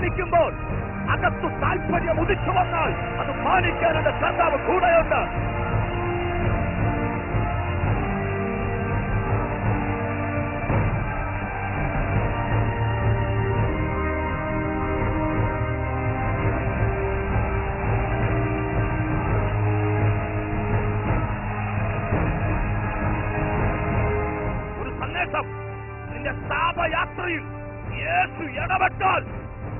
പുറമോട്ട് അകത്തു താല്പര്യം ഉദിച്ചു വന്നാൽ അത് പാലിക്കാനുള്ള കർത്താവ് കൂടെയുണ്ട്. ഒരു സന്ദേശം നിന്റെ താപയാത്രയിൽ യേശു ഇടപെട്ടാൽ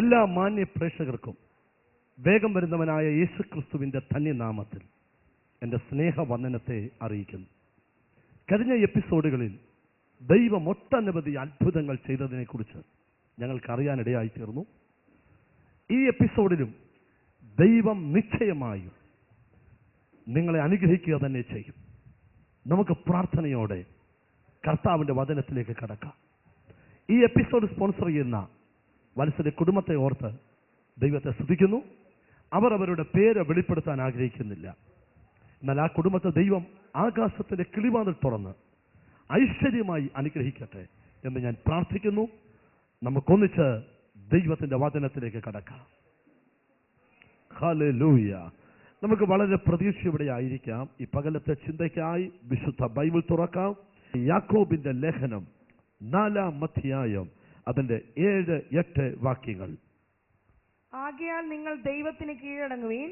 എല്ലാ മാന്യ പ്രേക്ഷകർക്കും വേഗം വരുന്നവനായ യേശു ക്രിസ്തുവിന്റെ ധന്യനാമത്തിൽ എന്റെ സ്നേഹവന്ദനത്തെ അറിയിക്കുന്നു. കഴിഞ്ഞ എപ്പിസോഡുകളിൽ ദൈവം ഒട്ടനവധി അത്ഭുതങ്ങൾ ചെയ്തതിനെക്കുറിച്ച് ഞങ്ങൾക്ക് അറിയാനിടയായി തീർന്നു. ഈ എപ്പിസോഡിലും ദൈവം നിശ്ചയമായും നിങ്ങളെ അനുഗ്രഹിക്കുക തന്നെ ചെയ്യും. നമുക്ക് പ്രാർത്ഥനയോടെ കർത്താവിന്റെ വചനത്തിലേക്ക് കടക്കാം. ഈ എപ്പിസോഡ് സ്പോൺസർ ചെയ്യുന്ന വത്സര കുടുംബത്തെ ഓർത്ത് ദൈവത്തെ സ്തുതിക്കുന്നു. അവർ അവരുടെ പേര് വെളിപ്പെടുത്താൻ ആഗ്രഹിക്കുന്നില്ല. എന്നാൽ ആ കുടുംബത്തെ ദൈവം ആകാശത്തിന്റെ കിളിവാതിൽ തുറന്ന് ഐശ്വര്യമായി അനുഗ്രഹിക്കട്ടെ എന്ന് ഞാൻ പ്രാർത്ഥിക്കുന്നു. നമുക്കൊന്നിച്ച് ദൈവത്തിന്റെ വചനത്തിലേക്ക് കടക്കാം. ഹല്ലേലൂയ. നമുക്ക് വളരെ പ്രതീക്ഷയോടെ ആയിരിക്കാം. ഈ പകലത്തെ ചിന്തയ്ക്കായി വിശുദ്ധ ബൈബിൾ തുറക്കാം. യാക്കോബിന്റെ ലേഖനം നാലാം അധ്യായം അതിന്റെ ഏഴ് എട്ട് വാക്യങ്ങൾ. ആകയാൽ നിങ്ങൾ ദൈവത്തിന് കീഴടങ്ങുവീൻ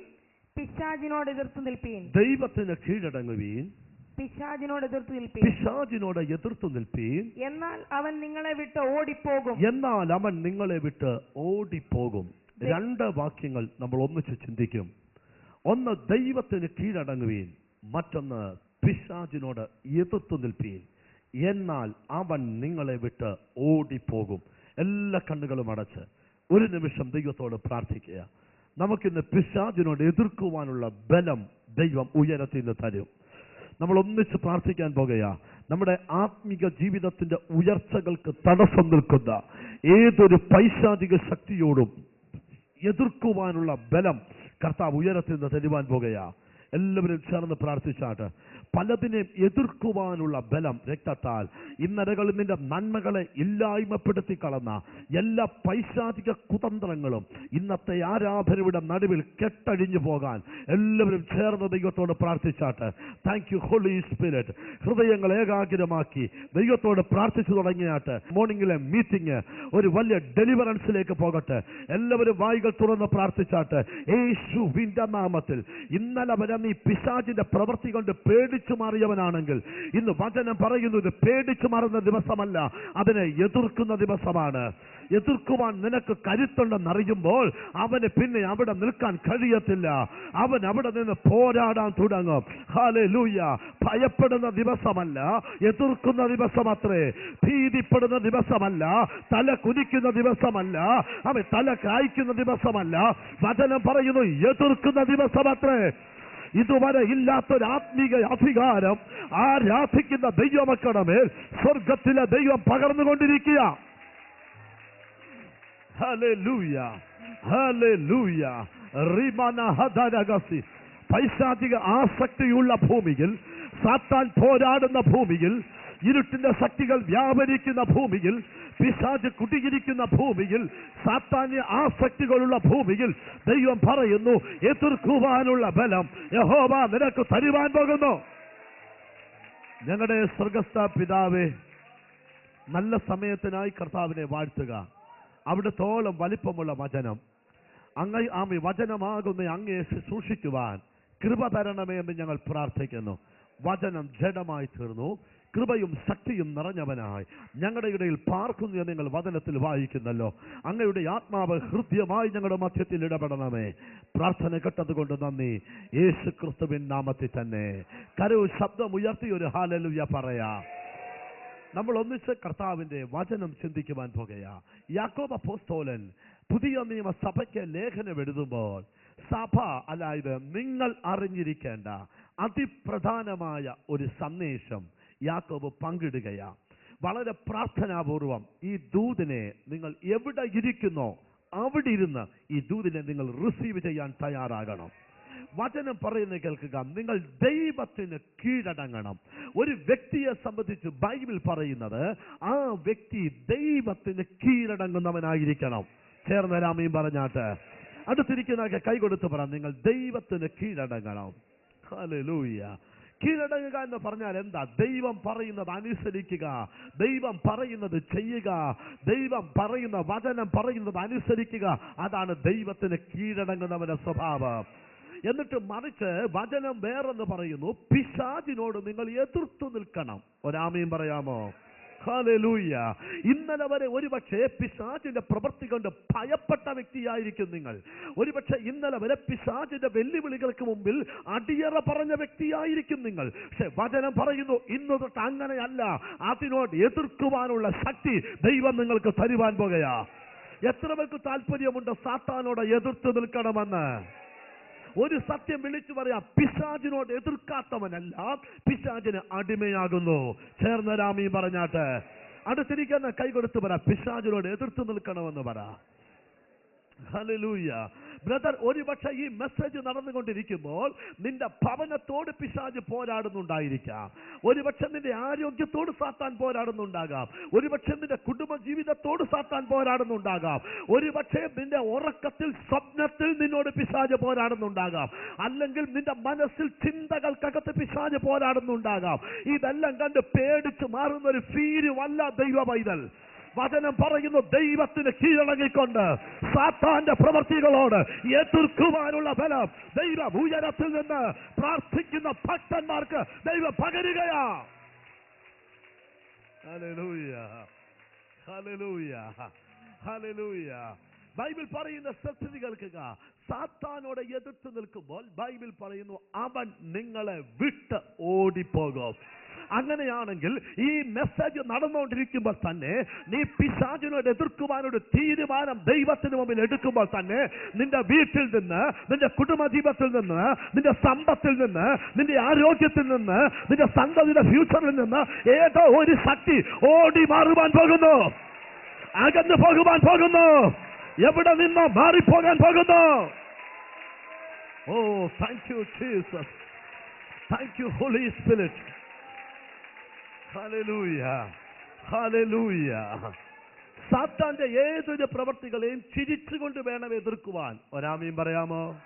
പിശാചിനോട് എതിർത്ത് നിൽപ്പീൻ. ദൈവത്തിന് കീഴടങ്ങുവീൻ പിശാചിനോട് എതിർത്ത് നിൽപ്പീൻ. പിശാചിനോട് എതിർത്ത് നിൽപ്പീൻ. എന്നാൽ അവൻ നിങ്ങളെ വിട്ട് ഓടിപ്പോകും. എന്നാൽ അവൻ നിങ്ങളെ വിട്ട് ഓടിപ്പോകും. രണ്ട് വാക്യങ്ങൾ നമ്മൾ ഒന്നിച്ച് ചിന്തിക്കും. ഒന്ന് ദൈവത്തിന് കീഴടങ്ങുവീൻ മറ്റൊന്ന് പിശാചിനോട് എതിർത്തു നിൽപ്പീൻ. എന്നാൽ അവൻ നിങ്ങളെ വിട്ട് ഓടിപ്പോകും. എല്ലാ കണ്ണുകളും അടച്ച് ഒരു നിമിഷം ദൈവത്തോട് പ്രാർത്ഥിക്കുക. നമുക്കിന്ന് പിശാചിനോട് എതിർക്കുവാനുള്ള ബലം ദൈവം ഉയരത്തിൽ നിന്ന് തരും. നമ്മൾ ഒന്നിച്ച് പ്രാർത്ഥിക്കാൻ പോകുകയാ നമ്മുടെ ആത്മിക ജീവിതത്തിന്റെ ഉയർച്ചകൾക്ക് തടസ്സം നിൽക്കുന്ന ഏതൊരു പൈശാചിക ശക്തിയോടും എതിർക്കുവാനുള്ള ബലം കർത്താവ് ഉയരത്തിൽ നിന്ന് തരുവാൻ പോകുക. എല്ലാവരും ചേർന്ന് പ്രാർത്ഥിച്ചാട്ട് പലതിനെയും എതിർക്കുവാനുള്ള ബലം രക്തത്താൽ. ഇന്നലകളിൽ നിന്റെ നന്മകളെ ഇല്ലായ്മപ്പെടുത്തി കളന്ന എല്ലാ പൈശാചിക കുതന്ത്രങ്ങളും ഇന്നത്തെ ആരാധനയുടെ നടുവിൽ കെട്ടഴിഞ്ഞു പോകാൻ എല്ലാവരും ചേർന്ന് ദൈവത്തോട് പ്രാർത്ഥിച്ചാട്ട്. താങ്ക് യു ഹോളി സ്പിരിറ്റ് ഹൃദയങ്ങൾ ഏകാഗ്രമാക്കി ദൈവത്തോട് പ്രാർത്ഥിച്ചു തുടങ്ങിയാട്ട്. മോർണിംഗിലെ മീറ്റിംഗ് ഒരു വലിയ ഡെലിവറൻസിലേക്ക് പോകട്ടെ. എല്ലാവരും വായികൾ തുറന്ന് പ്രാർത്ഥിച്ചാട്ട്. യേശുവിന്റെ നാമത്തിൽ ഇന്നലെ വരെ നീ പിശാചിന്റെ പ്രവൃത്തി കൊണ്ട് പേടിച്ചു മാറിയവനാണെങ്കിൽ ഇന്ന് വചനം പറയുന്നത് പേടിച്ചു മാറുന്ന ദിവസമല്ല അതിനെ എതിർക്കുന്ന ദിവസമാണ്. എതിർക്കുവാൻ നിനക്ക് കരുത്തുണ്ടെന്നറിയുമ്പോൾ അവന് പിന്നെ അവിടെ നിൽക്കാൻ കഴിയത്തില്ല. അവൻ അവിടെ നിന്ന് പോരാടാൻ തുടങ്ങും. ഹാലൂയ ഭയപ്പെടുന്ന ദിവസമല്ല എതിർക്കുന്ന ദിവസമത്രേ. ഭീതിപ്പെടുന്ന ദിവസമല്ല തല കുനിക്കുന്ന ദിവസമല്ല അവൻ തല കായ്ക്കുന്ന ദിവസമല്ല. വചനം പറയുന്നു എതിർക്കുന്ന ദിവസമത്രേ. ഇതുവരെ ഇല്ലാത്തൊരു ആത്മീക അധികാരം ആരാധിക്കുന്ന ദൈവമക്കളുടെ മേൽ സ്വർഗത്തിലെ ദൈവം പകർന്നുകൊണ്ടിരിക്കുക ഹദരഗസി പൈശാചിക ആസക്തിയുള്ള ഭൂമിയിൽ സാത്താൻ പോരാടുന്ന ഭൂമിയിൽ ഇരുട്ടിന്റെ ശക്തികൾ വ്യാപരിക്കുന്ന ഭൂമിയിൽ പിശാജ് കുടിയിരിക്കുന്ന ഭൂമിയിൽ സാത്താന്യ ആസക്തികളുള്ള ഭൂമിയിൽ ദൈവം പറയുന്നു എതിർക്കുവാനുള്ള ബലം യഹോബ നിനക്ക് തരുവാൻ പോകുന്നു. ഞങ്ങളുടെ സ്വർഗസ്ഥ പിതാവേ നല്ല സമയത്തിനായി കർത്താവിനെ വാഴ്ത്തുക. അവിടുത്തോളം വലിപ്പമുള്ള വചനം. അങ്ങ് ആമി വചനമാകുന്ന അങ്ങയെ ശുശ്രൂഷിക്കുവാൻ കൃപ തരണമേ എന്ന് ഞങ്ങൾ പ്രാർത്ഥിക്കുന്നു. വചനം ജഡമായി തീർന്നു. കൃപയും ശക്തിയും നിറഞ്ഞവനായി. ഞങ്ങളുടെ ഇടയിൽ പാർക്കുന്നു നിങ്ങൾ വചനത്തിൽ വായിക്കുന്നല്ലോ. അങ്ങയുടെ ആത്മാവ് ഹൃദ്യമായി ഞങ്ങളുടെ മധ്യത്തിൽ ഇടപെടണമേ. പ്രാർത്ഥന കേട്ടതുകൊണ്ട് നന്ദി. യേശു ക്രിസ്തുവിൻ നാമത്തിൽ തന്നെ. കരവ് ശബ്ദം ഉയർത്തി ഒരു ഹാലലുയ പറയാ. നമ്മൾ ഒന്നിച്ച് കർത്താവിന്റെ വചനം ചിന്തിക്കുവാൻ പോകയാ യാക്കോബ പോസ്തോലൻ പുതിയ നിയമ സഭയ്ക്ക് ലേഖനം എഴുതുമ്പോൾ സഭ അതായത് നിങ്ങൾ അറിഞ്ഞിരിക്കേണ്ട അതിപ്രധാനമായ ഒരു സന്ദേശം യാക്കോബ് പങ്കിടുകയാ. വളരെ പ്രാർത്ഥനാപൂർവം ഈ ദൂതിനെ നിങ്ങൾ എവിടെ ഇരിക്കുന്നോ അവിടെ ഇരുന്ന് ഈ ദൂതിനെ നിങ്ങൾ റിസീവ് ചെയ്യാൻ തയ്യാറാകണം. വചനം പറയുന്നത് കേൾക്കുക നിങ്ങൾ ദൈവത്തിന് കീഴടങ്ങണം. ഒരു വ്യക്തിയെ സംബന്ധിച്ച് ബൈബിൾ പറയുന്നത് ആ വ്യക്തി ദൈവത്തിന് കീഴടങ്ങുന്നവനായിരിക്കണം. ചേർന്ന രാമയും പറഞ്ഞാട്ട്. അടുത്തിരിക്കുന്ന കൈ കൊടുത്ത് പറ നിങ്ങൾ ദൈവത്തിന് കീഴടങ്ങണം. ഹല്ലേലൂയ കീഴടങ്ങുക എന്ന് പറഞ്ഞാൽ എന്താ? ദൈവം പറയുന്നത് അനുസരിക്കുക. ദൈവം പറയുന്നത് ചെയ്യുക. ദൈവം പറയുന്ന വചനം പറയുന്നത് അനുസരിക്കുക. അതാണ് ദൈവത്തിന് കീഴടങ്ങുന്നവന്റെ സ്വഭാവം. എന്നിട്ട് മറിച്ച് വചനം വേറെന്ന് പറയുന്നു പിശാചിനോട് നിങ്ങൾ എതിർത്തു നിൽക്കണം. ഒരാമയും പറയാമോ? ഹാലൂയ്യ ഇന്നലെ വരെ ഒരുപക്ഷെ പിശാചിന്റെ പ്രവൃത്തി കൊണ്ട് ഭയപ്പെട്ട വ്യക്തിയായിരിക്കും നിങ്ങൾ. ഒരുപക്ഷെ ഇന്നലെ വരെ പിശാചിന്റെ വെല്ലുവിളികൾക്ക് മുമ്പിൽ അടിയറ പറഞ്ഞ വ്യക്തിയായിരിക്കും നിങ്ങൾ. പക്ഷെ വചനം പറയുന്നു ഇന്ന് തൊട്ട് അങ്ങനെയല്ല. അതിനോട് എതിർക്കുവാനുള്ള ശക്തി ദൈവം നിങ്ങൾക്ക് തരുവാൻ പോകയാ എത്ര പേർക്ക് താല്പര്യമുണ്ട് സാത്താനോട് എതിർത്ത് നിൽക്കണമെന്ന്? ഒരു സത്യം വിളിച്ചു പറയാം. പിശാചിനോട് എതിർക്കാത്തവനല്ല. പിശാചിന് അടിമയാകുന്നു. ചേർന്ന രാമി പറഞ്ഞാട്ട്. അടുത്തിരിക്കുന്ന കൈ കൊടുത്ത് പറ. പിശാചിനോട് എതിർത്ത് നിൽക്കണമെന്ന് പറ. ബ്രദർ ഒരുപക്ഷെ ഈ മെസ്സേജ് നടന്നുകൊണ്ടിരിക്കുമ്പോൾ നിന്റെ ഭവനത്തോട് പിശാജ് പോരാടുന്നുണ്ടായിരിക്കാം. ഒരുപക്ഷെ നിന്റെ ആരോഗ്യത്തോട് സാത്താൻ പോരാടുന്നുണ്ടാകാം. ഒരുപക്ഷെ നിന്റെ കുടുംബ ജീവിതത്തോട് സാത്താൻ പോരാടുന്നുണ്ടാകാം. ഒരുപക്ഷെ നിന്റെ ഉറക്കത്തിൽ സ്വപ്നത്തിൽ നിന്നോട് പിശാജ് പോരാടുന്നുണ്ടാകാം. അല്ലെങ്കിൽ നിന്റെ മനസ്സിൽ ചിന്തകൾക്കകത്ത് പിശാജ് പോരാടുന്നുണ്ടാകാം. ഇതെല്ലാം കണ്ട് പേടിച്ച് മാറുന്ന ഒരു ഫീരുമല്ല ദൈവ പൈതൽ വചനം പറയുന്നു ദൈവത്തിന് കീഴടങ്ങിക്കൊണ്ട് സാത്താന്റെ പ്രവൃത്തികളോട് എതിർക്കുവാനുള്ള ബലം ദൈവ ഉയരത്തിൽ നിന്ന് പ്രാർത്ഥിക്കുന്ന ഭക്തന്മാർക്ക് ദൈവം പകരുകയാ. ബൈബിൾ പറയുന്ന സ്ഥിതി കേൾക്കുക. സാത്താനോട് എതിർത്ത് നിൽക്കുമ്പോൾ ബൈബിൾ പറയുന്നു അവൻ നിങ്ങളെ വിട്ട് ഓടിപ്പോകും. അങ്ങനെയാണെങ്കിൽ ഈ മെസ്സേജ് നടന്നുകൊണ്ടിരിക്കുമ്പോൾ തന്നെ നീ പിശാചിനോട് എതിർക്കുവാനൊരു തീരുമാനം ദൈവത്തിന് മുമ്പിൽ എടുക്കുമ്പോൾ തന്നെ നിന്റെ വീട്ടിൽ നിന്ന് നിന്റെ കുടുംബജീവിതത്തിൽ നിന്ന് നിന്റെ സമ്പത്തിൽ നിന്ന് നിന്റെ ആരോഗ്യത്തിൽ നിന്ന് നിന്റെ സന്തതിയുടെ ഫ്യൂച്ചറിൽ നിന്ന് ഏതോ ഒരു ശക്തി ഓടി മാറുവാൻ പോകുന്നു. അകന്നു പോകുവാൻ പോകുന്നു. എവിടെ നിന്നോ മാറിപ്പോകാൻ പോകുന്നു. ഓ thank you Jesus thank you holy spirit സാത്താന്റെ ഏതൊരു പ്രവർത്തികളെയും ചിരിച്ചുകൊണ്ട് വേണം എതിർക്കുവാൻ. ഒരാമയും പറയാമോ?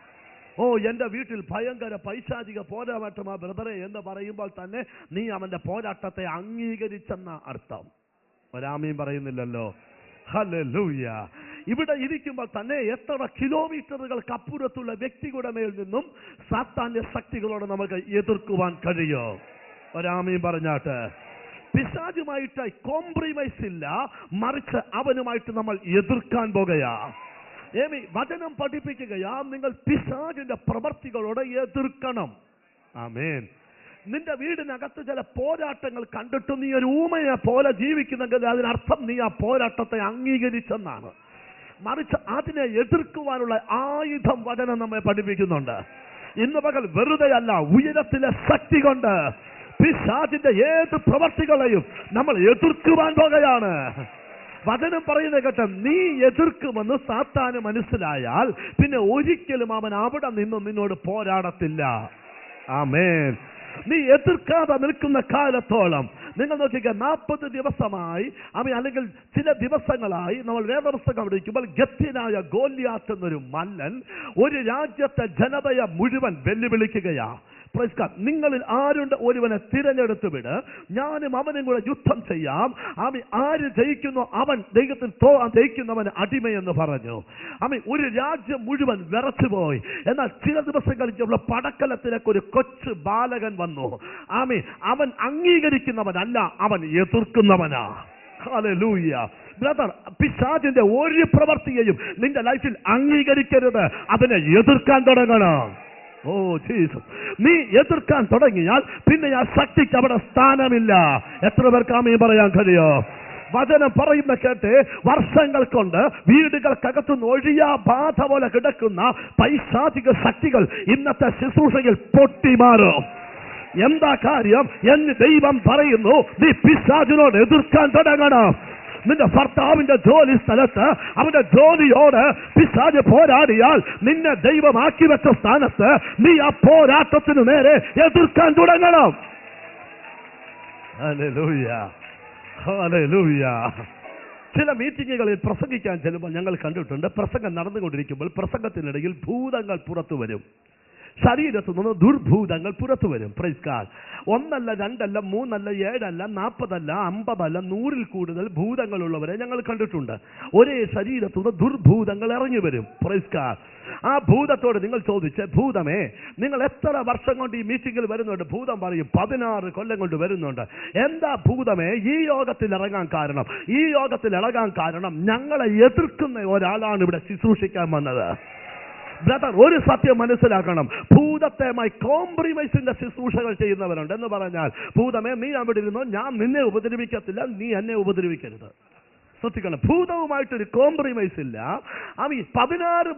ഓ എന്റെ വീട്ടിൽ ഭയങ്കര പൈശാചിക പോരാട്ടമാ ബ്രദറെ എന്ന് പറയുമ്പോൾ തന്നെ നീ അവന്റെ പോരാട്ടത്തെ അംഗീകരിച്ചെന്ന അർത്ഥം. ഒരാമയും പറയുന്നില്ലല്ലോ. ഹലലൂയ ഇവിടെ ഇരിക്കുമ്പോൾ തന്നെ എത്ര കിലോമീറ്ററുകൾക്ക് അപ്പുറത്തുള്ള വ്യക്തികളുടെ മേൽ നിന്നും സാത്താന്യ ശക്തികളോട് നമുക്ക് എതിർക്കുവാൻ കഴിയോ? ഒരാമയും പറഞ്ഞാട്ട്. പിശാചുമായിട്ട് കോംപ്രമൈസ് ഇല്ല. മറിച്ച് അവനുമായിട്ട് നമ്മൾ എതിർക്കാൻ പോകുകയാ. ഏമി വചനം പഠിപ്പിക്കുകയാ. നിങ്ങൾ പിശാചിന്റെ പ്രവർത്തികളോട് എതിർക്കണം. ആമേൻ. നിന്റെ വീടിനകത്ത് ചില പോരാട്ടങ്ങൾ കണ്ടിട്ട് നീ ഒരു ഊമയെ പോലെ ജീവിക്കുന്നെങ്കിൽ അതിനർത്ഥം നീ ആ പോരാട്ടത്തെ അംഗീകരിച്ചെന്നാണ്. മറിച്ച് അതിനെ എതിർക്കുവാനുള്ള ആയുധം വചനം നമ്മെ പഠിപ്പിക്കുന്നുണ്ട്. ഇന്ന് പകൽ വെറുതെയല്ല ഉയരത്തിലെ ശക്തി കൊണ്ട് പിശാചിന്റെ ഏത് പ്രവർത്തികളെയും നമ്മൾ എതിർക്കുവാൻ പോകുകയാണ്. വചനം പറയുന്ന കേട്ട നീ എതിർക്കുമെന്ന് സാത്താന് മനസ്സിലായാൽ പിന്നെ ഒരിക്കലും അവൻ അവിടെ നിന്നും നിന്നോട് പോരാടത്തില്ല. ആമേൻ. നീ എതിർക്കാതെ നിൽക്കുന്ന കാലത്തോളം നിങ്ങൾ നോക്കിക്കുക നാൽപ്പത് ദിവസമായി അവ അല്ലെങ്കിൽ ചില ദിവസങ്ങളായി നമ്മൾ വേദപുസ്തകം പഠിക്കുമ്പോൾ ഗത്യനായ ഗോല്യാത്ത് എന്നൊരു മല്ലൻ ഒരു രാജ്യത്തെ ജനതയെ മുഴുവൻ വെല്ലുവിളിക്കുകയാ. Praise God. നിങ്ങളിൽ ആരുണ്ട്? ഒരുവനെ തിരഞ്ഞെടുത്ത് വിട്. ഞാനും അവനും കൂടെ യുദ്ധം ചെയ്യാം. അവൻ ആര് ജയിക്കുന്നു? അവൻ ദൈവത്തിൽ ജയിക്കുന്നവൻ അടിമയെന്ന് പറഞ്ഞു. അവൻ ഒരു രാജ്യം മുഴുവൻ വിറച്ചുപോയി. എന്നാൽ ചില ദിവസം കഴിച്ചുള്ള പടക്കലത്തിലേക്ക് ഒരു കൊച്ചു ബാലകൻ വന്നു. ആമി അവൻ അംഗീകരിക്കുന്നവനല്ല അവൻ എതിർക്കുന്നവനാ. ഹല്ലേലൂയ ബ്രദർ പിശാജിന്റെ ഒരു പ്രവൃത്തിയെയും നിന്റെ ലൈഫിൽ അംഗീകരിക്കരുത്. അതിനെ എതിർക്കാൻ തുടങ്ങണം. Oh Jesus. നീ എതിർക്കാൻ തുടങ്ങിയാൽ പിന്നെ ആ ശക്തിക്ക് അവിടെ സ്ഥാനമില്ല. എത്ര പേർക്ക് പറയാൻ കഴിയോ? വചനം പറയുന്ന കേട്ട് വർഷങ്ങൾ കൊണ്ട് വീടുകൾക്കകത്തുനിന്ന് ഒഴിയാ ബാധ പോലെ കിടക്കുന്ന പൈശാചിക ശക്തികൾ ഇന്നത്തെ ശുശ്രൂഷയിൽ പൊട്ടിമാറും. എന്താ കാര്യം? എന്ന് ദൈവം പറയുന്നു നീ പിശാചിനോട് എതിർക്കാൻ തുടങ്ങണം. നിന്റെ ഭർത്താവിന്റെ ജോലി സ്ഥലത്ത് അവന്റെ ജോലിയോട് പിശാജ് പോരാടിയാൽ നിന്നെ ദൈവമാക്കി വെച്ച സ്ഥാനത്ത് നീ ആ പോരാട്ടത്തിനു നേരെ എതിർക്കാൻ തുടങ്ങണം. ചില മീറ്റിങ്ങുകളിൽ പ്രസംഗിക്കാൻ ചെല്ലുമ്പോൾ ഞങ്ങൾ കണ്ടിട്ടുണ്ട് പ്രസംഗം നടന്നുകൊണ്ടിരിക്കുമ്പോൾ പ്രസംഗത്തിനിടയിൽ ഭൂതങ്ങൾ പുറത്തു വരും. ശരീരത്തു നിന്ന് ദുർഭൂതങ്ങൾ പുറത്തു വരും. പ്രൈസ്കാർ ഒന്നല്ല രണ്ടല്ല മൂന്നല്ല ഏഴല്ല നാൽപ്പതല്ല അമ്പതല്ല നൂറിൽ കൂടുതൽ ഭൂതങ്ങളുള്ളവരെ ഞങ്ങൾ കണ്ടിട്ടുണ്ട്. ഒരേ ശരീരത്തു നിന്ന് ദുർഭൂതങ്ങൾ ഇറങ്ങി വരും. പ്രൈസ്കാർ ആ ഭൂതത്തോട് നിങ്ങൾ ചോദിച്ച ഭൂതമേ നിങ്ങൾ എത്ര വർഷം കൊണ്ട് ഈ മീറ്റിംഗിൽ വരുന്നുണ്ട്? ഭൂതം പറയും പതിനാറ് കൊല്ലം കൊണ്ട് വരുന്നുണ്ട്. എന്താ ഭൂതമേ ഈ യോഗത്തിൽ ഇറങ്ങാൻ കാരണം? ഈ യോഗത്തിൽ ഇറങ്ങാൻ കാരണം ഞങ്ങളെ എതിർക്കുന്ന ഒരാളാണ് ഇവിടെ ശുശ്രൂഷിക്കാൻ വന്നത്. ബ്രദർ ഒരു സത്യം മനസ്സിലാക്കണം. ഭൂതത്തെമായി കോംപ്രമൈസിന്റെ ശുശ്രൂഷകൾ ചെയ്യുന്നവരുണ്ട് എന്ന് പറഞ്ഞാൽ ഭൂതമേ നീ അവിടെ ഇരുന്നോ ഞാൻ നിന്നെ ഉപദ്രവിക്കത്തില്ല നീ എന്നെ ഉപദ്രവിക്കരുത്. ശ്രദ്ധിക്കണം ഭൂതവുമായിട്ടൊരു കോംപ്രമൈസ് ഇല്ല. അവൻ ഈ പതിനാറ്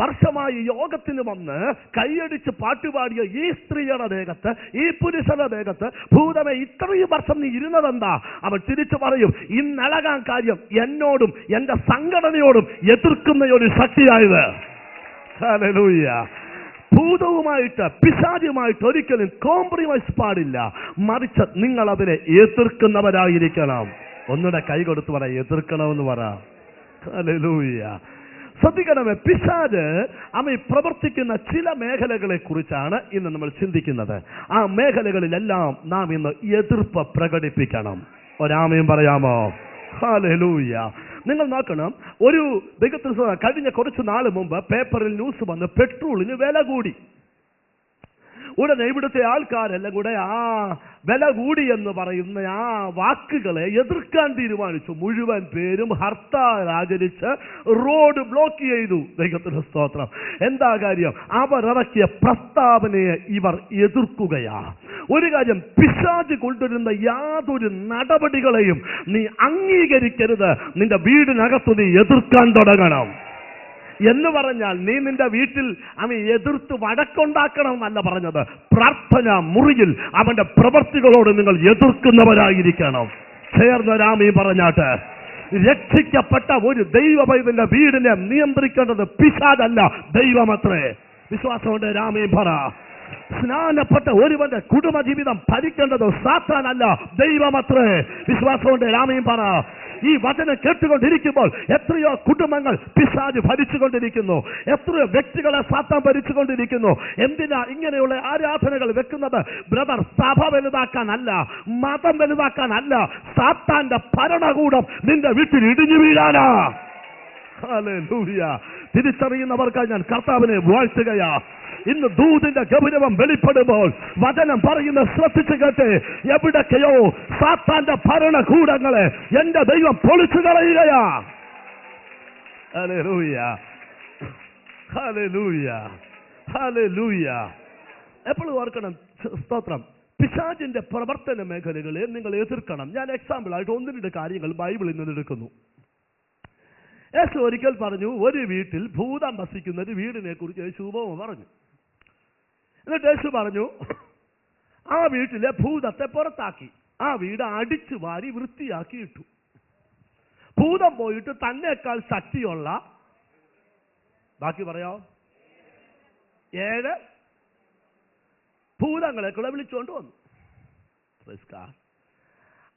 വർഷമായി യോഗത്തിന് വന്ന് കൈയടിച്ച് പാട്ടുപാടിയ ഈ സ്ത്രീയുടെ ദേഹത്ത് ഈ പുരുഷന്റെ ദേഹത്ത് ഭൂതമേ ഇത്രയും വർഷം നീ ഇരുന്നതെന്താ? അവൾ തിരിച്ചു പറയും ഇന്നളകാൻ കാര്യം എന്നോടും എന്റെ സംഘടനയോടും എതിർക്കുന്ന ഒരു ശക്തിയായത് ഹല്ലേലൂയ. ഭൂതവുമായിട്ട് പിശാചുമായിട്ട് ഒരിക്കലും കോംപ്രമൈസ് പാടില്ല. മറിച്ച് നിങ്ങൾ അതിനെ എതിർക്കുന്നവരായിരിക്കണം. ഒന്നുകൂടെ കൈ കൊടുത്ത് പറ എതിർക്കണമെന്ന് പറ. ഹലലൂയ ശ്രദ്ധിക്കണമേ പിശാജ് അവൻ പ്രവർത്തിക്കുന്ന ചില മേഖലകളെ കുറിച്ചാണ് ഇന്ന് നമ്മൾ ചിന്തിക്കുന്നത്. ആ മേഖലകളിലെല്ലാം നാം ഇന്ന് എതിർപ്പ് പ്രകടിപ്പിക്കണം. ഒരാമയും പറയാമോ? ഹാലൂയ നിങ്ങൾ നോക്കണം ഒരു ദൈവത്തിന് സ്വ- കഴിഞ്ഞ കുറച്ച് നാൾ മുമ്പ് പേപ്പറിൽ ന്യൂസ് വന്ന് പെട്രോളിന് വില കൂടി. ഉടനെ ഇവിടുത്തെ ആൾക്കാരെല്ലാം കൂടെ ആ വില കൂടി എന്ന് പറയുന്ന ആ വാക്കുകളെ എതിർക്കാൻ തീരുമാനിച്ചു. മുഴുവൻ പേരും ഹർത്താൽ ആചരിച്ച് റോഡ് ബ്ലോക്ക് ചെയ്തു. ദൈവത്തിന്റെ സ്തോത്രം. എന്താ കാര്യം? അവരിറക്കിയ പ്രസ്താവനയെ ഇവർ എതിർക്കുകയാ. ഒരു കാര്യം പിശാജ് കൊണ്ടുവരുന്ന യാതൊരു നടപടികളെയും നീ അംഗീകരിക്കരുത്. നിന്റെ വീടിനകത്ത് നീ എതിർക്കാൻ തുടങ്ങണം. എന്ന് പറഞ്ഞാൽ നീ നിന്റെ വീട്ടിൽ അവൻ എതിർത്ത് വടക്കുണ്ടാക്കണം എന്നല്ല പറഞ്ഞത്. പ്രാർത്ഥന മുറിയിൽ അവന്റെ പ്രവൃത്തികളോട് നിങ്ങൾ എതിർക്കുന്നവരായിരിക്കണം. ചേർന്ന രാമി പറഞ്ഞാട്ട് രക്ഷിക്കപ്പെട്ട ഒരു ദൈവപൈതന്റെ വീടിനെ നിയന്ത്രിക്കേണ്ടത് പിശാദല്ല ദൈവമത്രേ. വിശ്വാസമുണ്ട് രാമീ പറ. സ്നാനപ്പെട്ട ഒരുവന്റെ കുടുംബജീവിതം ഭരിക്കേണ്ടത് സാത്താനല്ല ദൈവമത്രേ. വിശ്വാസമുണ്ട് രാമയും പറ. ഈ വചനം കേട്ടുകൊണ്ടിരിക്കുമ്പോൾ എത്രയോ കുടുംബങ്ങൾ പിശാജ് ഭരിച്ചുകൊണ്ടിരിക്കുന്നു. എത്രയോ വ്യക്തികളെ സാത്താൻ ഭരിച്ചുകൊണ്ടിരിക്കുന്നു. എന്തിനാ ഇങ്ങനെയുള്ള ആരാധനകൾ വെക്കുന്നത്? ബ്രദർ സഭ വലുതാക്കാനല്ല മതം വലുതാക്കാനല്ല സാത്താന്റെ ഭരണകൂടം നിന്റെ വീട്ടിൽ ഇടിഞ്ഞു വീഴാനാ. തിരിച്ചറിയുന്നവർക്കായി ഞാൻ കർത്താവിനെ വാഴ്ത്തുകയാ. ഇന്ന് ദൂതിന്റെ ഗൗരവം വെളിപ്പെടുമ്പോൾ വചനം പറയുന്ന ശ്രദ്ധിച്ചു കേട്ട് എവിടൊക്കെയോ സാത്താന്റെ ഭരണകൂടങ്ങളെ എന്റെ ദൈവം പൊളിച്ചു കളയുകയാ. എപ്പോഴും ഓർക്കണം സ്തോത്രം. പിശാചിന്റെ പ്രവർത്തന മേഖലകളെ നിങ്ങൾ എതിർക്കണം. ഞാൻ എക്സാമ്പിൾ ആയിട്ട് ഒന്ന് രണ്ട് കാര്യങ്ങൾ ബൈബിളിൽ നിന്ന് എടുക്കുന്നു. യേശു ഒരിക്കൽ പറഞ്ഞു ഒരു വീട്ടിൽ ഭൂതം വസിക്കുന്ന ഒരു വീടിനെ കുറിച്ച് യേശു ഉപമ പറഞ്ഞു. എന്നിട്ട് യേശു പറഞ്ഞു ആ വീട്ടിലെ ഭൂതത്തെ പുറത്താക്കി. ആ വീട് അടിച്ചു വാരി വൃത്തിയാക്കി ഇട്ടു. ഭൂതം പോയിട്ട് തന്നെക്കാൾ ശക്തിയുള്ള ബാക്കി പറയാം? ഏഴ് ഭൂതങ്ങളെ കൂടെ വിളിച്ചുകൊണ്ട് വന്നു.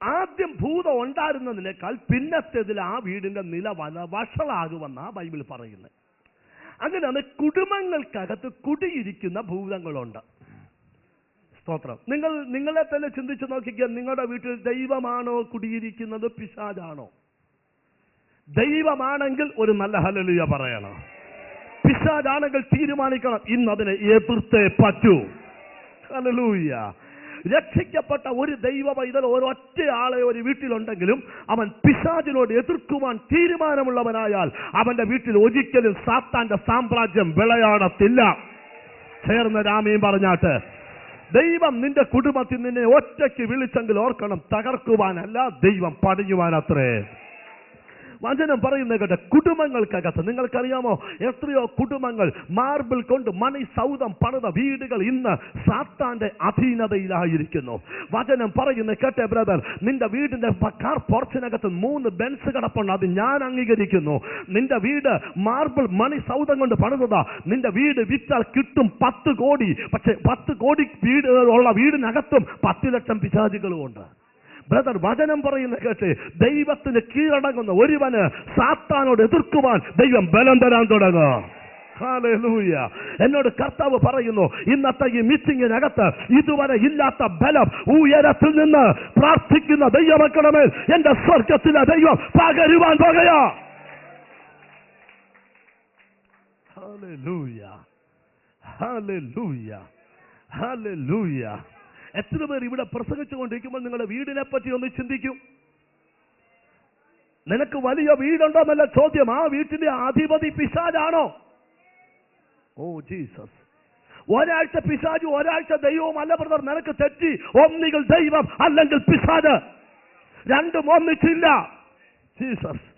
ആദ്യം ഭൂതം ഉണ്ടായിരുന്നതിനേക്കാൾ പിന്നത്തേതിൽ ആ വീടിന്റെ നില വല വഷളാകുമെന്നാ ബൈബിൾ പറയുന്നത്. അങ്ങനെയാണ് കുടുംബങ്ങൾക്കകത്ത് കുടിയിരിക്കുന്ന ഭൂതങ്ങളുണ്ട്. സ്തോത്രം. നിങ്ങൾ നിങ്ങളെ തന്നെ ചിന്തിച്ചു നോക്കിക്കുക നിങ്ങളുടെ വീട്ടിൽ ദൈവമാണോ കുടിയിരിക്കുന്നത് പിശാജാണോ ദൈവമാണെങ്കിൽ ഒരു നല്ല ഹലലുയ പറയണം. പിശാജാണെങ്കിൽ തീരുമാനിക്കണം ഇന്ന് അതിനെ എതിർത്തേ പറ്റൂ. ഹലലൂയ രക്ഷിക്കപ്പെട്ട ഒരു ദൈവ പൈതൽ ഒരൊറ്റ ആളെ ഒരു വീട്ടിലുണ്ടെങ്കിലും അവൻ പിശാചിനോട് എതിർക്കുവാൻ തീരുമാനമുള്ളവനായാൽ അവന്റെ വീട്ടിൽ ഒരിക്കലും സാത്താന്റെ സാമ്രാജ്യം വിളയാടത്തില്ല. ചേർന്ന് രാമയും പറഞ്ഞാട്ട് ദൈവം നിന്റെ കുടുംബത്തിൽ നിന്നെ ഒറ്റയ്ക്ക് വിളിച്ചെങ്കിൽ ഓർക്കണം തകർക്കുവാനല്ല ദൈവം പണിയുവാനത്രേ വചനം പറയുന്നത് കേട്ട കുടുംബങ്ങൾക്കകത്ത് നിങ്ങൾക്കറിയാമോ? എത്രയോ കുടുംബങ്ങൾ മാർബിൾ കൊണ്ട് മണി സൗദം പണിത വീടുകൾ ഇന്ന് സാത്താന്റെ അധീനതയിലായിരിക്കുന്നു. വചനം പറയുന്ന കേട്ടെ ബ്രദർ നിന്റെ വീടിന്റെ കാർ പോർച്ചിനകത്ത് മൂന്ന് ബെൻസ് കിടപ്പുണ്ട് അത് ഞാൻ അംഗീകരിക്കുന്നു. നിന്റെ വീട് മാർബിൾ മണി സൗദം കൊണ്ട് പണിതതാ. നിന്റെ വീട് വിറ്റാൽ കിട്ടും പത്ത് കോടി. പക്ഷെ പത്ത് കോടി വീട് ഉള്ള വീടിനകത്തും പത്ത് ലക്ഷം പിശാചികളും ഉണ്ട്. ബ്രദർ വചനം പറയുന്ന കേട്ട് ദൈവത്തിന് കീഴടങ്ങുന്ന ഒരുവന് സാത്താനോട് എതിർക്കുവാൻ ദൈവം ബലം തരാൻ തുടങ്ങും. എന്നോട് കർത്താവ് പറയുന്നു ഇന്നത്തെ ഈ മീറ്റിംഗിനകത്ത് ഇതുവരെ ഇല്ലാത്ത ബലം ഉയരത്തിൽ നിന്ന് പ്രാർത്ഥിക്കുന്ന ദൈവമക്കണമേ എന്റെ സ്വർഗത്തിലെ ദൈവം പകരുവാൻ പോകയാ ഹല്ലേലൂയ. ഹല്ലേലൂയ. ഹല്ലേലൂയ. എത്ര പേർ ഇവിടെ പ്രസംഗിച്ചുകൊണ്ടിരിക്കുമ്പോൾ നിങ്ങളുടെ വീടിനെ പറ്റി ഒന്ന് ചിന്തിക്കും. നിനക്ക് വലിയ വീടുണ്ടോ എന്നല്ല ചോദ്യം. ആ വീട്ടിന്റെ അധിപതി പിശാജാണോ ഓ ജീസസ്. ഒരാഴ്ച പിശാജു ഒരാഴ്ച ദൈവവും അല്ല ബ്രദർ. നിനക്ക് തെറ്റി. ഒന്നികൾ ദൈവം അല്ലെങ്കിൽ പിശാജ് രണ്ടും ഒന്നിച്ചില്ല. ജീസസ്.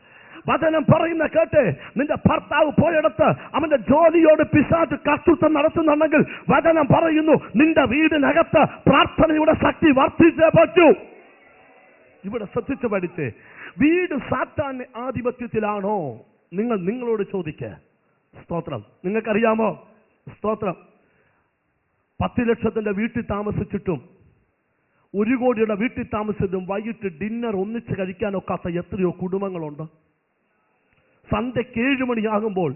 വചനം പറയുന്ന കേട്ട് നിന്റെ ഭർത്താവ് പോയെടുത്ത് അവന്റെ ജോലിയോട് പിശാച് കർത്തൃത്വം നടത്തുന്നുണ്ടെങ്കിൽ വചനം പറയുന്നു നിന്റെ വീടിനകത്ത് പ്രാർത്ഥനയുടെ ശക്തി വർദ്ധിച്ചേ പറ്റൂ. ഇവിടെ ശ്രദ്ധിച്ചു പഠിച്ച് വീട് സാത്താൻ ആധിപത്യത്തിലാണോ? നിങ്ങൾ നിങ്ങളോട് ചോദിക്ക. സ്തോത്രം. നിങ്ങൾക്കറിയാമോ? സ്തോത്രം. പത്ത് ലക്ഷത്തിന്റെ വീട്ടിൽ താമസിച്ചിട്ടും ഒരു കോടിയുടെ വീട്ടിൽ താമസിച്ചിട്ടും വൈകിട്ട് ഡിന്നർ ഒന്നിച്ച് കഴിക്കാനൊക്കാത്ത എത്രയോ കുടുംബങ്ങളുണ്ട്. സന്ധ്യയ്ക്ക് ഏഴ് മണിയാകുമ്പോൾ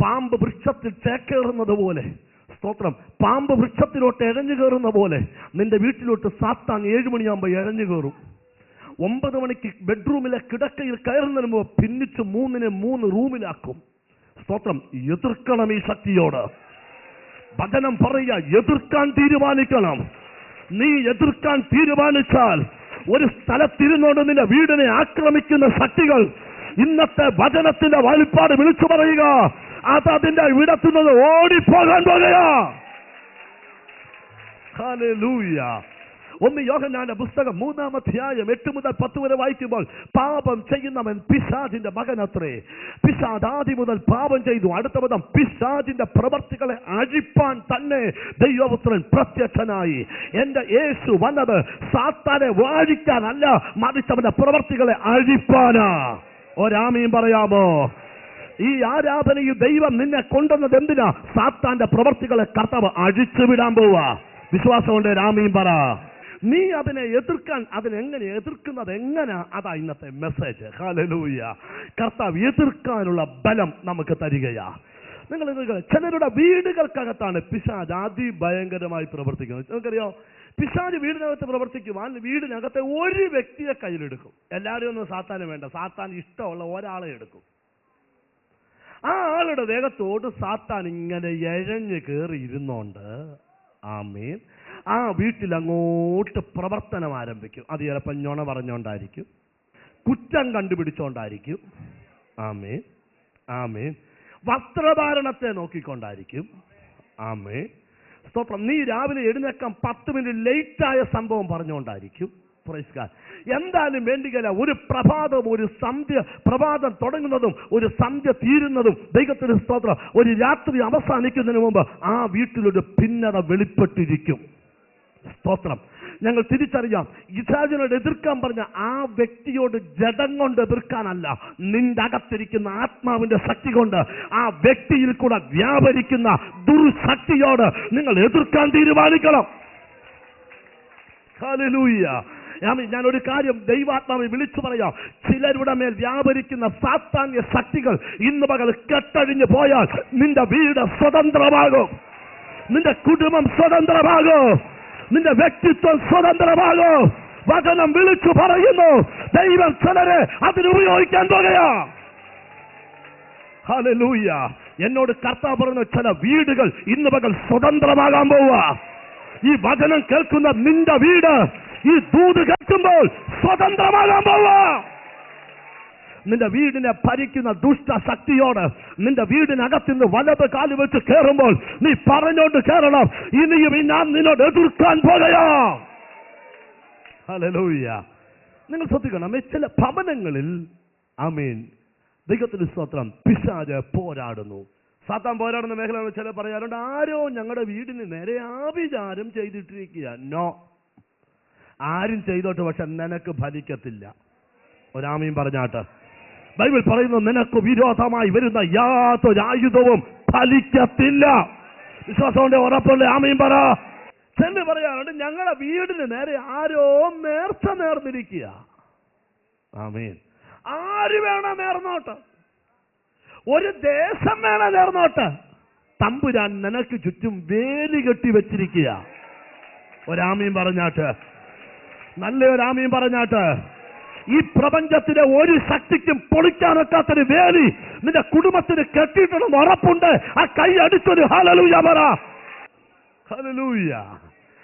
പാമ്പ് വൃക്ഷത്തിൽ ചേക്കേറുന്നത് പോലെ സ്തോത്രം പാമ്പ് വൃക്ഷത്തിലോട്ട് എഴഞ്ഞു കയറുന്ന പോലെ നിന്റെ വീട്ടിലോട്ട് സാത്താൻ ഏഴ് മണിയാകുമ്പോൾ എഴഞ്ഞു കയറും. ഒമ്പത് മണിക്ക് ബെഡ്റൂമിലെ കിടക്കയിൽ കയറുന്നതിന് മുമ്പ് ഭിന്നിച്ച് മൂന്നിനെ മൂന്ന് റൂമിലാക്കും. സ്തോത്രം എതിർക്കണം ഈ ശക്തിയോട്. ഭജനം പറയുക എതിർക്കാൻ തീരുമാനിക്കണം. നീ എതിർക്കാൻ തീരുമാനിച്ചാൽ ഒരു സ്ഥലത്തിരുന്നോണ്ട് നിന്റെ വീടിനെ ആക്രമിക്കുന്ന ശക്തികൾ ഇന്നത്തെ വചനത്തിന്റെ വലിപ്പാട് വിളിച്ചു പറയുക. അത് അതിന്റെ ഇടത്തുനിന്ന് ഓടിപ്പോകാൻ പോകുക. ഒന്ന് യോഹനാന്റെ പുസ്തകം മൂന്നാം അധ്യായം എട്ട് മുതൽ പത്ത് വരെ വായിക്കുമ്പോൾ പാപം ചെയ്യുന്നവൻ പിശാജിന്റെ മകനത്രേ. പിശാദ് ആദ്യം മുതൽ പാപം ചെയ്തു. അടുത്ത പദം പിശാജിന്റെ പ്രവർത്തികളെ അഴിപ്പാൻ തന്നെ ദൈവപുത്രൻ പ്രത്യക്ഷനായി. എന്റെ യേശു വന്നത് സാത്താനെ വാഴിക്കാനല്ല മറിച്ച് അവന്റെ പ്രവർത്തികളെ അഴിപ്പാനാ. ഒരാമയും പറയാമോ? ഈ ആരാധനയിൽ ദൈവം നിന്നെ കൊണ്ടുവന്നത് എന്തിനാ? സാത്താന്റെ പ്രവർത്തികളെ കർത്താവ് അഴിച്ചു വിടാൻ പോവാ. വിശ്വാസം കൊണ്ട് രാമയും പറ. നീ അതിനെ എതിർക്കാൻ അതിനെങ്ങനെ എതിർക്കുന്നത് എങ്ങനെ? അതാ ഇന്നത്തെ മെസ്സേജ് ഹാലലൂയ കർത്താവ് എതിർക്കാനുള്ള ബലം നമുക്ക് തരികയാ. നിങ്ങൾ ചിലരുടെ വീടുകൾക്കകത്താണ് പിശാജ് അതിഭയങ്കരമായി പ്രവർത്തിക്കുന്നത്. നിങ്ങൾക്കറിയോ? പിശാജ് വീടിനകത്ത് പ്രവർത്തിക്കുവാൻ വീടിനകത്തെ ഒരു വ്യക്തിയെ കയ്യിലെടുക്കും. എല്ലാവരും ഒന്നും സാത്താന് വേണ്ട. സാത്താൻ ഇഷ്ടമുള്ള ഒരാളെ എടുക്കും. ആ ആളുടെ ദേഹത്തോട് സാത്താൻ ഇങ്ങനെ എഴഞ്ഞ് കയറി ഇരുന്നോണ്ട് ആമീൻ ആ വീട്ടിൽ അങ്ങോട്ട് പ്രവർത്തനം ആരംഭിക്കും. അത് ചിലപ്പോൾ ഞൊണ പറഞ്ഞോണ്ടായിരിക്കും. കുറ്റം കണ്ടുപിടിച്ചോണ്ടായിരിക്കും. ആമീൻ ആമേൻ. വസ്ത്രധാരണത്തെ നോക്കിക്കൊണ്ടായിരിക്കും. ആമേ സ്തോത്രം. നീ രാവിലെ എഴുന്നേക്കാൻ പത്ത് മിനിറ്റ് ലേറ്റായ സംഭവം പറഞ്ഞുകൊണ്ടായിരിക്കും. എന്തായാലും വേണ്ടികല ഒരു പ്രഭാതം ഒരു സന്ധ്യ പ്രഭാതം തുടങ്ങുന്നതും ഒരു സന്ധ്യ തീരുന്നതും ദൈവത്തിന് സ്തോത്രം. ഒരു രാത്രി അവസാനിക്കുന്നതിന് മുമ്പ് ആ വീട്ടിലൊരു ഭിന്നത വെളിപ്പെട്ടിരിക്കും. സ്തോത്രം. ഞങ്ങൾ തിരിച്ചറിയാം. ഇസാജിനോട് എതിർക്കാൻ പറഞ്ഞ ആ വ്യക്തിയോട് ജഡം കൊണ്ട് എതിർക്കാനല്ല നിന്റെ അകത്തിരിക്കുന്ന ആത്മാവിന്റെ ശക്തി കൊണ്ട്. ആ വ്യക്തിയിൽ കൂടെ വ്യാപരിക്കുന്ന ദുർശക്തിയോട് നിങ്ങൾ എതിർക്കാൻ തീരുമാനിക്കണം. ഞാൻ ഒരു കാര്യം ദൈവാത്മാവിൽ വിളിച്ചു പറയാം. ചിലരുടെ മേൽ വ്യാപരിക്കുന്ന സാത്താന്യ ശക്തികൾ ഇന്ന് പകൽ കെട്ടഴിഞ്ഞു പോയാൽ നിന്റെ വീട് സ്വതന്ത്രമാകും. നിന്റെ കുടുംബം സ്വതന്ത്രമാകും. നിന്റെ വ്യക്തിത്വം സ്വതന്ത്രമാകോ വചനം വിളിച്ചു പറയുന്നു. ദൈവം ചിലരെ അതിനുപയോഗിക്കാൻ പോകയാ ഹല്ലേലൂയ എന്നോട് കർത്താവ് പറഞ്ഞ ചില വീടുകൾ ഇന്ന് പകൽ സ്വതന്ത്രമാകാൻ പോവുക. ഈ വചനം കേൾക്കുന്ന നിന്റെ വീട് ഈ ദൂത് കേൾക്കുമ്പോൾ സ്വതന്ത്രമാകാൻ പോവുക. നിന്റെ വീടിനെ ഭരിക്കുന്ന ദുഷ്ട ശക്തിയോട് നിന്റെ വീടിനകത്തുനിന്ന് വലത് കാൽ വെച്ച് കയറുമ്പോൾ നീ പറഞ്ഞോണ്ട് കയറണം ഇനിയും ഞാൻ നിന്നോട് എതിർക്കാൻ പോകയാ. ഹല്ലേലൂയ നിങ്ങൾ ശ്രദ്ധിക്കണം ചില ഭവനങ്ങളിൽ ആമീൻ ദൈവത്തിന് സ്തോത്രം പിശാജ് പോരാടുന്നു. സാത്താൻ പോരാടുന്ന മേഖല ചില പറയാറുണ്ട് ആരോ ഞങ്ങളുടെ വീടിന് നേരെ ആഭിചാരം ചെയ്തിട്ടിരിക്കുക നോ. ആരും ചെയ്തോട്ട് പക്ഷെ നിനക്ക് ഫലിക്കത്തില്ല. ഒരാമയും പറഞ്ഞാട്ട്. ബൈബിൾ പറയുന്നു നിനക്ക് വിരോധമായി വരുന്ന യാതൊരു ആയുധവും ഫലിക്കത്തില്ല. വിശ്വാസത്തിന്റെ ഉറപ്പുണ്ട്. ആമയും പറ. ചെന്ന് പറയാറുണ്ട് ഞങ്ങളുടെ വീടിന് നേരെ ആരോ നേർച്ച നേർന്നിരിക്കുക ആമീൻ. ആര് വേണ നേർന്നോട്ട്? ഒരു ദേശം വേണ നേർന്നോട്ട്? തമ്പുരാൻ നിനക്ക് ചുറ്റും വേലി കെട്ടി വെച്ചിരിക്കുക ഒരാമയും പറഞ്ഞാട്ട്. നല്ല ഒരാമയും പറഞ്ഞാട്ട്. ഈ പ്രപഞ്ചത്തിലെ ഒരു ശക്തിക്കും പൊളിക്കാനൊക്കാത്തൊരു വേലി നിന്റെ കുടുംബത്തിന് കെട്ടിയിട്ടുണ്ടെന്ന് ഉറപ്പുണ്ട്. ആ കൈ അടിച്ചൊരു ഹലലൂയ പറ.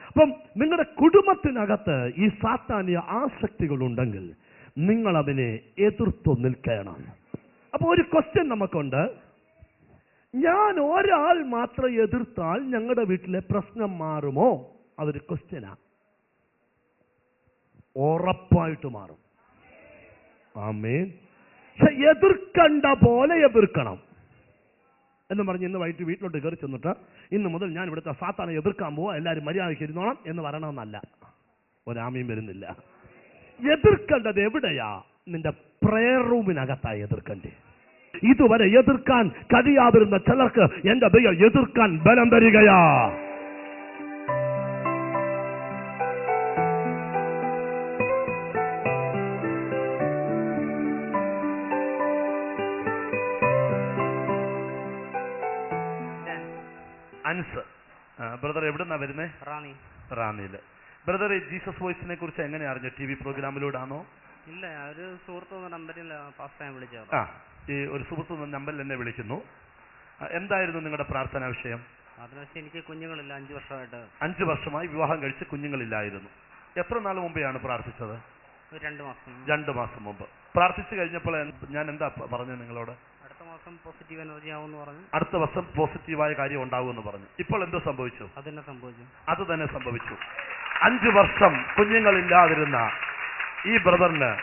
അപ്പം നിങ്ങളുടെ കുടുംബത്തിനകത്ത് ഈ സാത്താനിയ ആസക്തികൾ ഉണ്ടെങ്കിൽ നിങ്ങൾ അതിനെ എതിർത്തു നിൽക്കണം. അപ്പൊ ഒരു ക്വസ്റ്റ്യൻ നമുക്കുണ്ട്. ഞാൻ ഒരാൾ മാത്രം എതിർത്താൽ ഞങ്ങളുടെ വീട്ടിലെ പ്രശ്നം മാറുമോ? അതൊരു ക്വസ്റ്റ്യനാ ഉറപ്പായിട്ട് മാറും. ആമേൻ. പക്ഷെ എതിർക്കണ്ട പോലെ എതിർക്കണം. എന്ന് പറഞ്ഞ് ഇന്ന് വൈകിട്ട് വീട്ടിലോട്ട് കയറി ചെന്നിട്ട് ഇന്ന് മുതൽ ഞാൻ ഇവിടുത്തെ സാത്താനെ എതിർക്കാൻ പോവാ എല്ലാവരും മര്യാദയ്ക്ക് ഇരുന്നോണം എന്ന് പറയണമെന്നല്ല ഒരാമയും വരുന്നില്ല. എതിർക്കേണ്ടത് എവിടെയാ? നിന്റെ പ്രയർ റൂമിനകത്തായി എതിർക്കണ്ടേ. ഇതുവരെ എതിർക്കാൻ കഴിയാതിരുന്ന ചിലർക്ക് എന്റെ ദൈവം എതിർക്കാൻ ബലം തരികയാ. ബ്രദർ എവിടുന്നാ വരുന്നേ? റാണി റാണിയിൽ ബ്രദർ ജീസസ് വോയിസിനെ കുറിച്ച് എങ്ങനെ അറിഞ്ഞു ടി വി പ്രോഗ്രാമിലൂടെ ആണോ ഇല്ല ഒരു സുഹൃത്ത് നമ്പറിൽ ഫസ്റ്റ് ടൈം വിളിച്ചത് ആ ഈ ഒരു സുഹൃത്ത് നമ്പറിൽ എന്നെ വിളിക്കുന്നു. എന്തായിരുന്നു നിങ്ങളുടെ പ്രാർത്ഥനാ വിഷയം? അതിനുശേഷം എനിക്ക് കുഞ്ഞുങ്ങളില്ല അഞ്ചു വർഷമായിട്ട്. അഞ്ചു വർഷമായി വിവാഹം കഴിച്ച് കുഞ്ഞുങ്ങളില്ലായിരുന്നു. എത്ര നാൾ മുമ്പെയാണ് പ്രാർത്ഥിച്ചത്? രണ്ട് മാസം രണ്ട് മാസം മുമ്പ്. പ്രാർത്ഥിച്ചു കഴിഞ്ഞപ്പോൾ ഞാൻ എന്താ പറഞ്ഞത് നിങ്ങളോട്? മാസം പോസിറ്റീവ് എനർജി ആവുമെന്ന് പറഞ്ഞു. അടുത്ത വർഷം പോസിറ്റീവായ കാര്യം ഉണ്ടാവുമെന്ന് പറഞ്ഞു. ഇപ്പോൾ എന്തോ സംഭവിച്ചു? അതെന്നെ സംഭവിച്ചു? അത് തന്നെ സംഭവിച്ചു. അഞ്ചു വർഷം കുഞ്ഞുങ്ങളില്ലാതിരുന്ന ഈ ബ്രദറിന്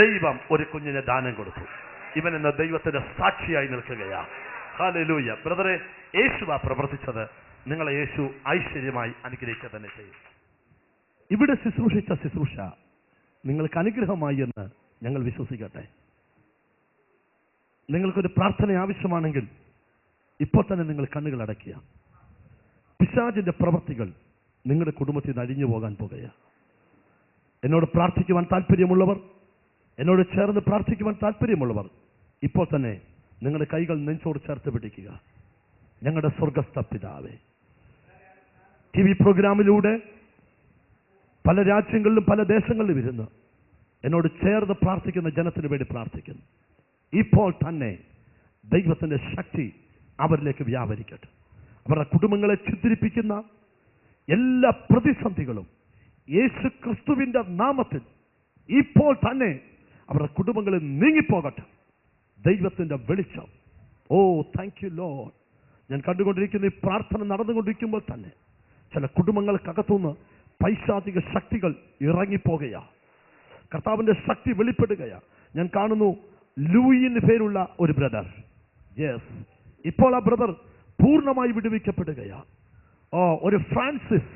ദൈവം ഒരു കുഞ്ഞിനെ ദാനം കൊടുത്തു. ഇവൻ എന്ന ദൈവത്തിന്റെ സാക്ഷിയായി നിൽക്കുകയാ. ഹാലലൂയ ബ്രദറെ യേശുവാ പ്രവർത്തിച്ചത് നിങ്ങളെ യേശു ഐശ്വര്യമായി അനുഗ്രഹിക്കുക തന്നെ ചെയ്യും. ഇവിടെ ശുശ്രൂഷിച്ച ശുശ്രൂഷ നിങ്ങൾക്ക് അനുഗ്രഹമായി എന്ന് ഞങ്ങൾ വിശ്വസിക്കട്ടെ. നിങ്ങൾക്കൊരു പ്രാർത്ഥന ആവശ്യമാണെങ്കിൽ ഇപ്പോൾ തന്നെ നിങ്ങൾ കണ്ണുകൾ അടയ്ക്കുക. പിശാചിന്റെ പ്രവൃത്തികൾ നിങ്ങളുടെ കുടുംബത്തിൽ നിന്ന് അഴിഞ്ഞു പോകാൻ പോകുകയാണ്. എന്നോട് പ്രാർത്ഥിക്കുവാൻ താല്പര്യമുള്ളവർ എന്നോട് ചേർന്ന് പ്രാർത്ഥിക്കുവാൻ താല്പര്യമുള്ളവർ ഇപ്പോൾ തന്നെ നിങ്ങളുടെ കൈകൾ നെഞ്ചോട് ചേർത്ത് പിടിക്കുക. ഞങ്ങളുടെ സ്വർഗസ്ഥ പിതാവേ ടി വി പ്രോഗ്രാമിലൂടെ പല രാജ്യങ്ങളിലും പല ദേശങ്ങളിലും ഇരുന്ന് എന്നോട് ചേർന്ന് പ്രാർത്ഥിക്കുന്ന ജനത്തിന് വേണ്ടി പ്രാർത്ഥിക്കുന്നു. ഇപ്പോൾ തന്നെ ദൈവത്തിന്റെ ശക്തി അവരിലേക്ക് വ്യാപരിക്കട്ടെ. അവരുടെ കുടുംബങ്ങളെ ചിത്രിപ്പിക്കുന്ന എല്ലാ പ്രതിസന്ധികളും യേശു ക്രിസ്തുവിന്റെ നാമത്തിൽ ഇപ്പോൾ തന്നെ അവരുടെ കുടുംബങ്ങളിൽ നീങ്ങിപ്പോകട്ടെ. ദൈവത്തിന്റെ വെളിച്ചം. ഓ താങ്ക് യു ലോ ഞാൻ കണ്ടുകൊണ്ടിരിക്കുന്ന ഈ പ്രാർത്ഥന നടന്നുകൊണ്ടിരിക്കുമ്പോൾ തന്നെ ചില കുടുംബങ്ങൾക്കകത്തുനിന്ന് പൈശാചിക ശക്തികൾ ഇറങ്ങിപ്പോകുകയാ. കർത്താവിന്റെ ശക്തി വെളിപ്പെടുകയാ. ഞാൻ കാണുന്നു ലൂയിന് പേരുള്ള ഒരു ബ്രദർ. യെസ് ഇപ്പോൾ ആ ബ്രദർ പൂർണമായി വിടുവിക്കപ്പെടുകയാണ് ഓ ഒരു ഫ്രാൻസിസ്.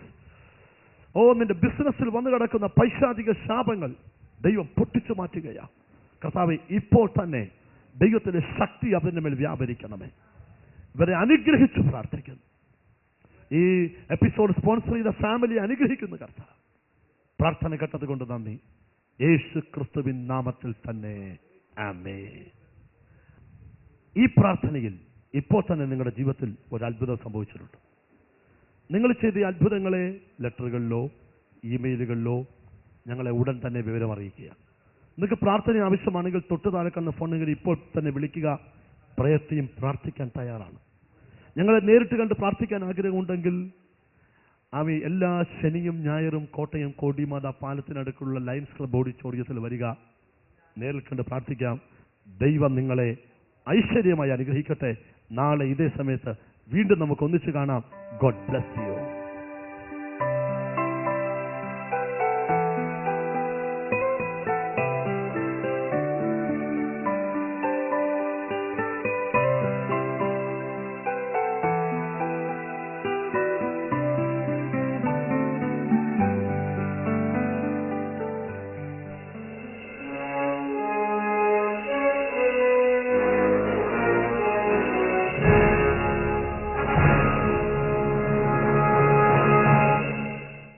ഓ നിന്റെ ബിസിനസ്സിൽ വന്നു കിടക്കുന്ന പൈശാചിക ശാപങ്ങൾ ദൈവം പൊട്ടിച്ചു മാറ്റുകയാ. കർത്താവ് ഇപ്പോൾ തന്നെ ദൈവത്തിന്റെ ശക്തി അതിന്റെ മേൽ വ്യാപരിക്കണമേ. ഇവരെ അനുഗ്രഹിച്ചു പ്രാർത്ഥിക്കുന്നു. ഈ എപ്പിസോഡ് സ്പോൺസർ ചെയ്ത ഫാമിലി അനുഗ്രഹിക്കുന്നു കർത്താവ്. പ്രാർത്ഥന കേട്ടത് കൊണ്ട് നന്ദി. യേശു ക്രിസ്തുവിൻ നാമത്തിൽ തന്നെ. ഈ പ്രാർത്ഥനയിൽ ഇപ്പോൾ തന്നെ നിങ്ങളുടെ ജീവിതത്തിൽ ഒരു അത്ഭുതം സംഭവിച്ചിട്ടുണ്ട്. നിങ്ങൾ ചെയ്ത അത്ഭുതങ്ങളെ ലെറ്ററുകളിലോ ഇമെയിലുകളിലോ ഞങ്ങളെ ഉടൻ തന്നെ വിവരം അറിയിക്കുക. നിങ്ങൾക്ക് പ്രാർത്ഥന ആവശ്യമാണെങ്കിൽ തൊട്ട് താഴെ ഫോണുകൾ ഇപ്പോൾ തന്നെ വിളിക്കുക. പ്രയത്നം പ്രാർത്ഥിക്കാൻ തയ്യാറാണ്. ഞങ്ങളെ നേരിട്ട് കണ്ട് പ്രാർത്ഥിക്കാൻ ആഗ്രഹമുണ്ടെങ്കിൽ അവ എല്ലാ ശനിയും ഞായറും കോട്ടയം കോടിമാത പാലത്തിനടുക്കുള്ള ലയൻസ് ക്ലബ് ഓഡിറ്റോറിയത്തിൽ വരിക. നേരിൽ കണ്ട് പ്രാർത്ഥിക്കാം. ദൈവം നിങ്ങളെ ഐശ്വര്യമായി അനുഗ്രഹിക്കട്ടെ. നാളെ ഇതേ സമയത്ത് വീണ്ടും നമുക്ക് ഒന്നിച്ചു കാണാം. God bless you